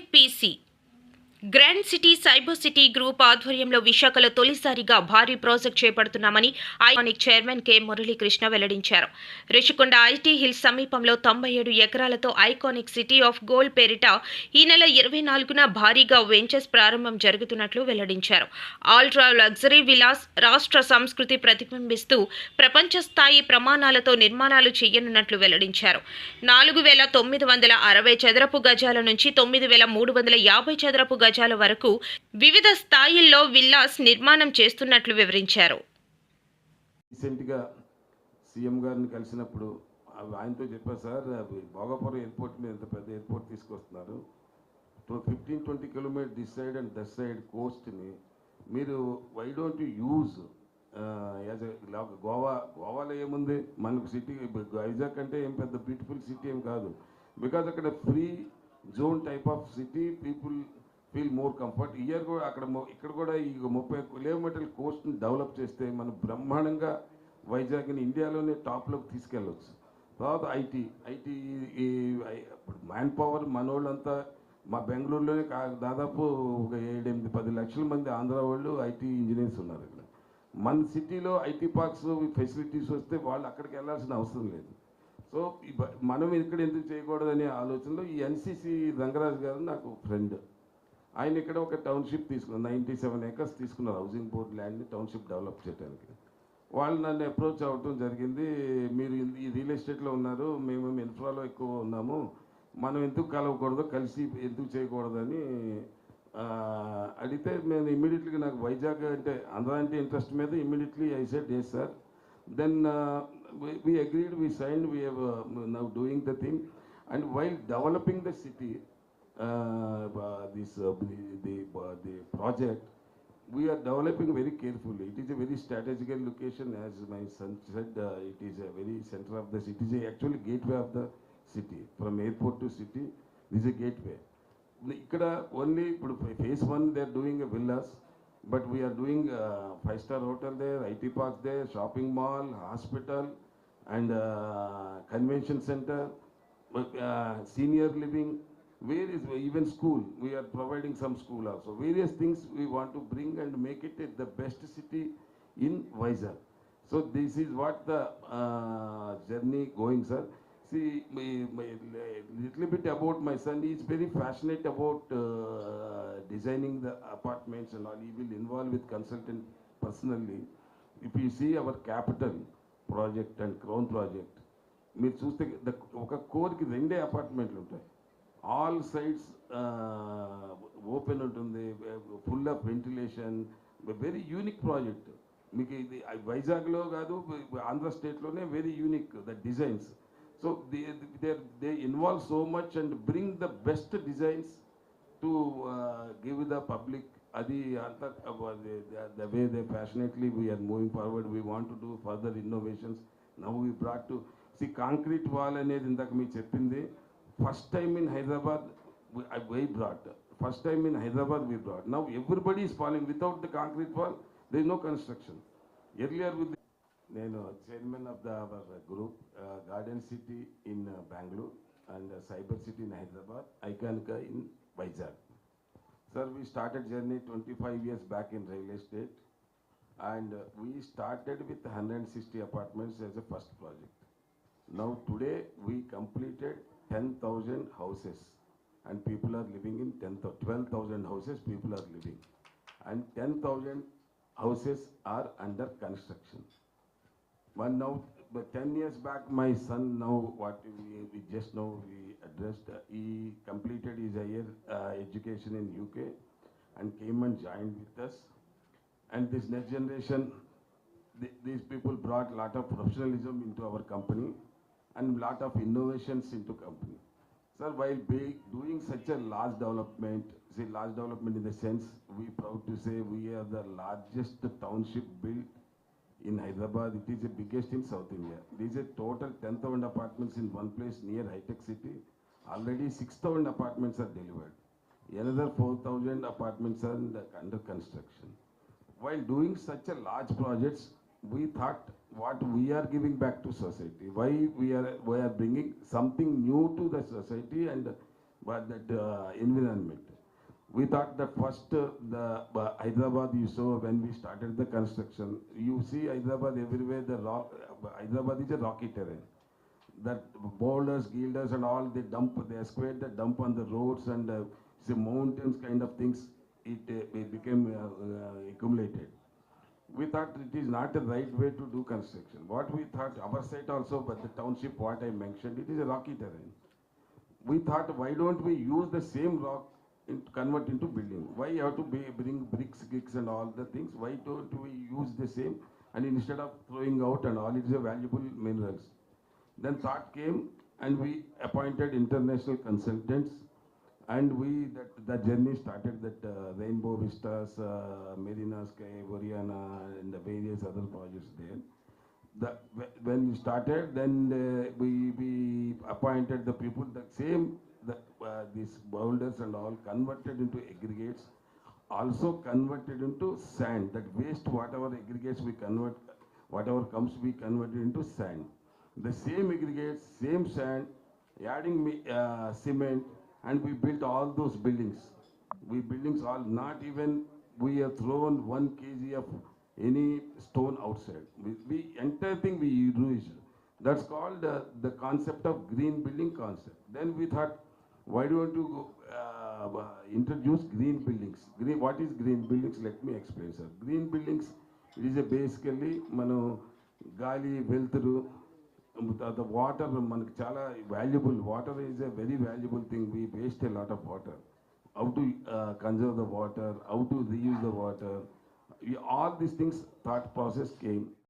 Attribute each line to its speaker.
Speaker 1: PC. Grand city cyber city group ఆధ్వర్యంలో విశాఖలో తొలిసారిగా భారీ ప్రాజెక్ట్ చేపడుతున్నామని ఐకానిక్ చైర్మన్ కె. మురళీకృష్ణ వెల్లడించారు. రిషికొండ ఐటీ హిల్స్ సమీపంలో తొంభై ఏడు ఎకరాలతో ఐకానిక్ సిటీ ఆఫ్ గోల్డ్ పేరిట ఈ నెల ఇరవై నాలుగున భారీగా వెంచర్స్ ప్రారంభం జరుగుతున్నట్లు వెల్లడించారు. ఆల్ట్రా లగ్జరీ విలాస్ రాష్ట్ర సంస్కృతి ప్రతిబింబిస్తూ ప్రపంచ స్థాయి ప్రమాణాలతో నిర్మాణాలు చేయనున్నట్లు వెల్లడించారు. నాలుగు వేల తొమ్మిది వందల అరవై చదరపు గజాల నుంచి తొమ్మిది వేల మూడు వందల యాభై చదరపు గజాల వరకు వివిధ స్థాయిల్లో విల్లాస్ నిర్మాణం చేస్తున్నట్లు వివరించారు.
Speaker 2: రీసెంట్గా సీఎం గారిని కలిసినప్పుడు ఆయనతో చెప్పారు సార్ భోగాపురం ఎయిర్పోర్ట్ మీద ఎంత పెద్ద ఎయిర్పోర్ట్ తీసుకొస్తున్నారు. Fifteen twenty kilometre this side and this side కోస్ట్ని మీరు why don't use as Goa గోవాలో ఏముంది? మనకు సిటీ వైజాగ్ అంటే ఏం పెద్ద బ్యూటిఫుల్ సిటీ ఏం కాదు. బికాజ్ అక్కడ free zone type of city people feel more comfort here కూడా అక్కడ ఇక్కడ కూడా ఈ ముప్పై కిలోమీటర్ల కోస్ట్ని డెవలప్ చేస్తే మనం బ్రహ్మాండంగా వైజాగ్ని ఇండియాలోనే టాప్లోకి తీసుకెళ్ళవచ్చు తర్వాత ఐటీ ఐటీ ఈ ఇప్పుడు మ్యాన్ పవర్ మనోళ్ళంతా మా బెంగళూరులోనే కా- దాదాపు ఒక ఏడెనిమిది పది లక్షల మంది ఆంధ్ర వాళ్ళు ఐటీ ఇంజనీర్స్ ఉన్నారు ఇక్కడ. మన సిటీలో ఐటీ పార్క్స్ ఫెసిలిటీస్ వస్తే వాళ్ళు అక్కడికి వెళ్ళాల్సిన అవసరం లేదు. సో మనం ఇక్కడ ఎందుకు చేయకూడదనే ఆలోచనలో ఈ ఎన్సీసీ రంగరాజు గారు నాకు ఫ్రెండ్ ఆయన ఇక్కడ ఒక టౌన్షిప్ తీసుకున్నారు. నైంటీ సెవెన్ ఏకర్స్ తీసుకున్నారు హౌసింగ్ బోర్డ్ ల్యాండ్ని టౌన్షిప్ డెవలప్ చేయడానికి వాళ్ళు నన్ను అప్రోచ్ అవ్వటం జరిగింది. మీరు ఈ రియల్ ఎస్టేట్లో ఉన్నారు. మేము ఇన్ఫ్రాలో ఎక్కువ ఉన్నాము. మనం ఎందుకు కలవకూడదు? కలిసి ఎందుకు చేయకూడదని అడిగితే నేను ఇమ్మీడియట్లీ నాకు వైజాగ్ అంటే ఆంధ్ర అంటే ఇంట్రెస్ట్ మీద immediately I set yes sir then we agreed we sign we have uh, doing the doing and while developing the city Uh, this uh, the, the project, we are developing very carefully. It is a very strategical location, as my son said, uh, it is a very center of the city. It is actually gateway of the city. From airport to city, this is a gateway. Ikkada only phase one, they are doing a villas, but we are doing a five-star hotel there, IT park there, shopping mall, hospital, and convention center, senior living, senior living where is even school we are providing some school also various things we want to bring and make it the best city in Vizag so this is what the journey going sir See, my, my, little bit about my son. He is very passionate about uh, designing the apartments and all. He will involve with consultant personally. If you see our capital project and crown project, మీరు చూస్తే the- ఒక కోర్కి రెండే అపార్ట్మెంట్లు ఉంటాయి all sides open ఉంటుంది full of ventilation very unique project. మీకు ఇది వైజాగ్లో కాదు Andhra స్టేట్లోనే very unique the designs. So they they they involve so much and bring the best designs to give the public. అది అంత the way they passionately we are moving forward we want to do further innovations. Now we brought to see concrete wall అనేది ఇందాక మీకు చెప్పింది. First time in Hyderabad why brought first time in Hyderabad we brought now everybody is following without the concrete wall they know construction earlier with నేను chairman of the our group garden city in Bengaluru and cyber city in Hyderabad ఐకానికా in Vizag Sir, we started journey 25 years back in real estate and uh, we started with 160 apartments as a first project. Now today we completed 10,000 houses and people are living in 10,000, 12,000 houses people are living and 10,000 houses are under construction. One now, but ten years back, my son now, what we, we just now we addressed, uh, he completed his higher uh, education in UK and came and joined with us. And this next generation, th- these people brought a lot of professionalism into our company and lot of innovations into company. Sir, while doing such a large development, see large development in the sense, we proud to say we are the largest township built in Hyderabad. It is the biggest in South India. There is a total 10,000 apartments in one place near High Tech City. Already 6,000 apartments are delivered. Another 4,000 apartments are under construction. While doing such a large projects, we thought what we are giving back to society, why we are, we are bringing something new to the society and but that uh, environment. We thought that first uh, the uh, Hyderabad you saw when we started the construction. You see Hyderabad everywhere. The rock, uh, Hyderabad is a rocky terrain. That boulders, gilders, and all they dump. They squared the dump on the roads and uh, say mountains kind of things. It, uh, it became uh, accumulated we thought it is not the right way to do construction. What we thought, our site also, but the township, what I mentioned, it is a rocky terrain. We thought, why don't we use the same rock in, convert into building? Why you have to be, bring bricks, bricks and all the things? Why don't we use the same? And instead of throwing out and all, it is a valuable minerals. Then thought came and we appointed international consultants and we, that, the journey started that uh, Rainbow Vistas, uh, Marina Sky, Oriana, and the various other projects there. The, when we started, then uh, we, we appointed the people, the same, the, uh, these boulders and all converted into aggregates, also converted into sand, that waste, whatever aggregates we convert, whatever comes, we converted into sand. The same aggregates, same sand, adding uh, cement, and we built all those buildings. We buildings all, not even, we have thrown one kg of any stone outside. We, we, entire thing we use. That's called uh, the concept of green building concept. Then we thought, why don't you uh, uh, introduce green buildings? Green, what is green buildings? Let me explain, sir. Green buildings, it is a basically, మనం గాలి వెలుతురు the water మనకు చాలా valuable water is a very valuable thing we waste a lot of water how to conserve the water how to reuse the water all these things thought process came